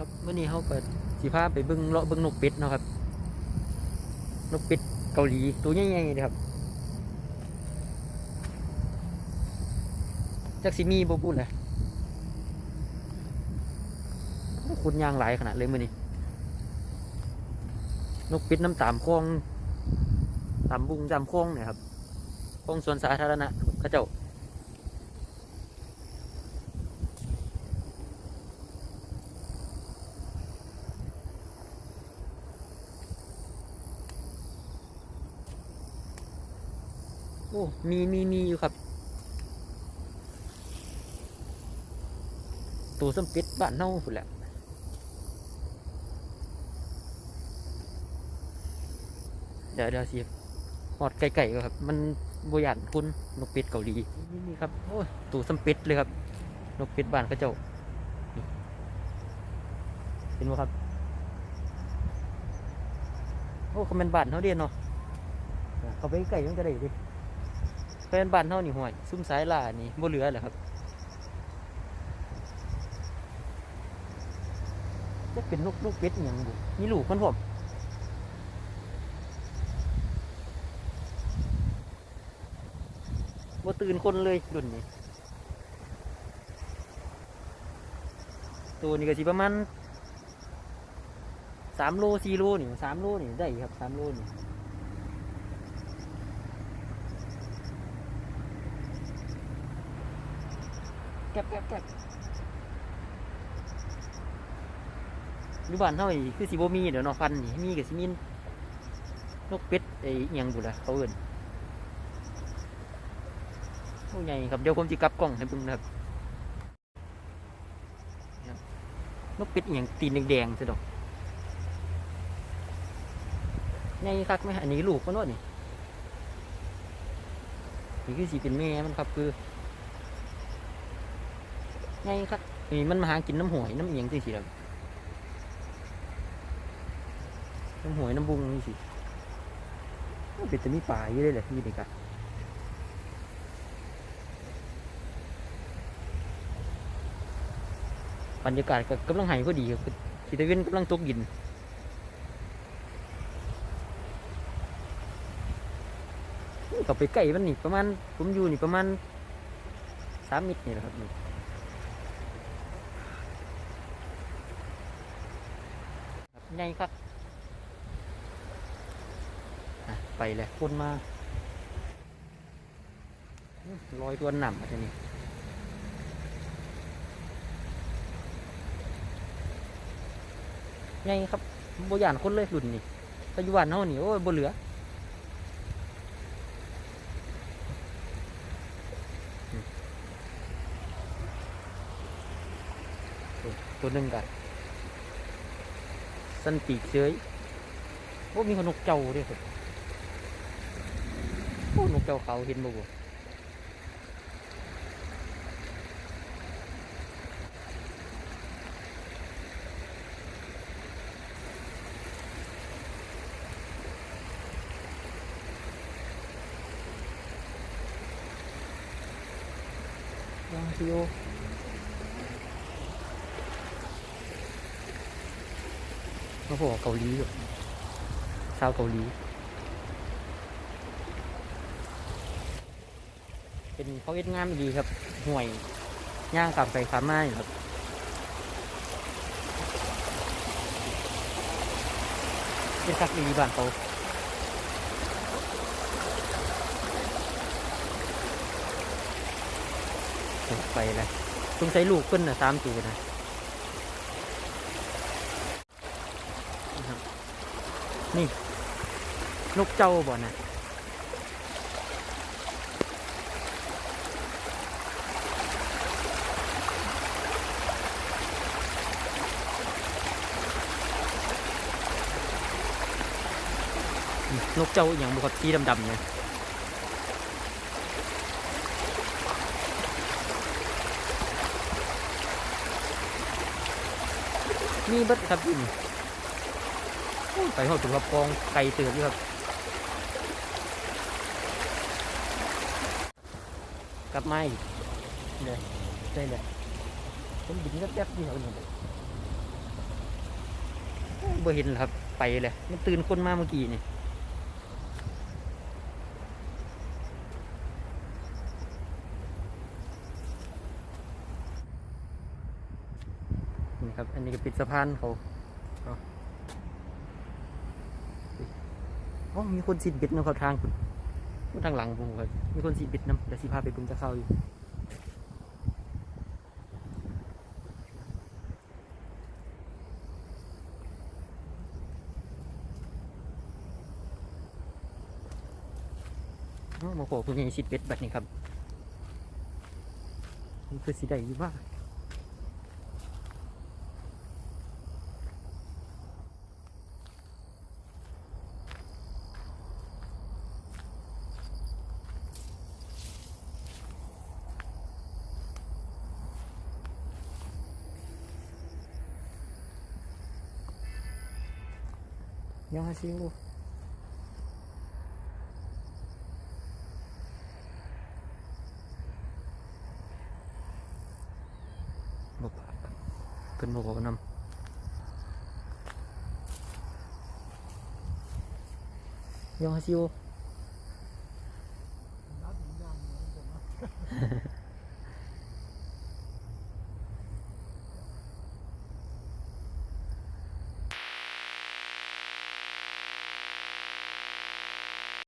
ครับเมื่อนี้เขาเปิดสีผ้าไปเบิ้งเลาะเบิ้งนกเป็ดนะครับ นกเป็ดเกาหลีตัวใหญ่ๆเลยครับจักสิมีบ่พูดเลยคุณยางหลายขนาดเลยมื่อนี้นกป็ดน้ำตามคลองตามบุงตามคลองเนี่ยครับคลองสวนสาธารณะเขาเจ้า โอ้มีมีมีอยู่ครับ ตัวสมป็ดบ้านเน่าพุ่นแหละเดี๋ยวเดี๋ยวสิหอดไก่ๆก็ครับ มันบหยานคุณนกเป็ดเกาหลีนี่นี่ครับโอ้ยตัวสมเป็ดเลยครับนกเป็ดบ้านเขาเจ้าเห็นไหมครับโอ้เขาเป็นบ้านเขาเดียนเนาะเขาไปไก่มันก็ได้ดิ แฟนบ้านเท่านี่ห่วย ซุ่มสายล่านี่บ่เหลือเลยครับจะเป็นนกนกเป็ดอย่างบุมีลูกมันผมว่ตื่นคนเลยรุ่นนี้ตัวนี้ก็สิประมาณสามโลสี่โลนี่สามโลนี่ได้ครับสามโลนี่ ก็บแก็บแก็บยุบ้านเฮานี่คือสิบมีเดี๋ยวนาะพันนี่มีก็สิมีนกเป็ดไอ้ยังบุละเขาเอิ้นโอ้ใหญ่ครับเดี๋ยวผมสิกลับกล้องให้เบิ่งนะครับนกเป็ดอิหยังตีนแดงๆซะดอกใหญ่คักไหมอันนี้ลูกมันวะนี่นี่คือสิเป็นแม่มันครับคือ ไงครับนี่มันมาหากินน้ำหวยน้ำเอียงสิสิครับน้ำหวยน้ำบุงนี่สิเป็นแต่มีป่าอยู่เลยแหละมีเด็กอะบรรยากาศก็กำลังหายพอดีครับสีตะเวนกำลังตกดินต่อไปใกล้มันนี่ประมาณผมอยู่นี่ประมาณสามมิตรนี่แหละครับ นี่ครับไงครับอะไปเลยคนมาอื้อลอยตัวหนำอาจารย์นี่ไงครับโบยานคนเลยรุ่นนี่ปัจจุบันเฮานี่โอ้ยบ่เหลืออืมตัวตัวหนึ่งกัน สันปีกเฉยโอ้มีคนนกเจ้าด้วยครับโอ้นกเจ้าเขาเห็นบ่บ่ยังซิ โอมาพวกเกาหลีอยู่ชาวเกาหลี เป็นเขาเอ็ดงานดีครับห่วยย่างกลับไปขามาอยู่ครับเป็นคักดีบ้านเขาไปเลยต้องใช้ลูกเพิ่นน่ะสามตัวนะ นะครับ นี่ นกเจ้าบ่นะนกเจ้าอย่างบุคสีดำๆเนี่ยมีเบิดครับอยู่นี่ ไปหอดถุงกระปองไก่เตือนอยู่ครับกลับมาอีกเลยได้เลยผมบินแป๊บๆเดียวนี่บ่เห็นล้วครับไปเลยมันตื่นคนมาเมื่อกี้นี่นี่ครับ อันนี้ก็ปิดสะพานเขา อ๋อมีคนสิดเบ็ดนำเขาทางคุณทางหลังผมครับมีคนสิดเบ็ดนำเดี๋ยวสิพาไปเบึงจะเข้าอยู่อ๋อมาโขคุณยังสิดเบ็ดแบบนี้ครับนี่คือสีใดอยู่ว่าง nhỏ hai xíu luôn một kênh một năm. Nhỏ hai xíu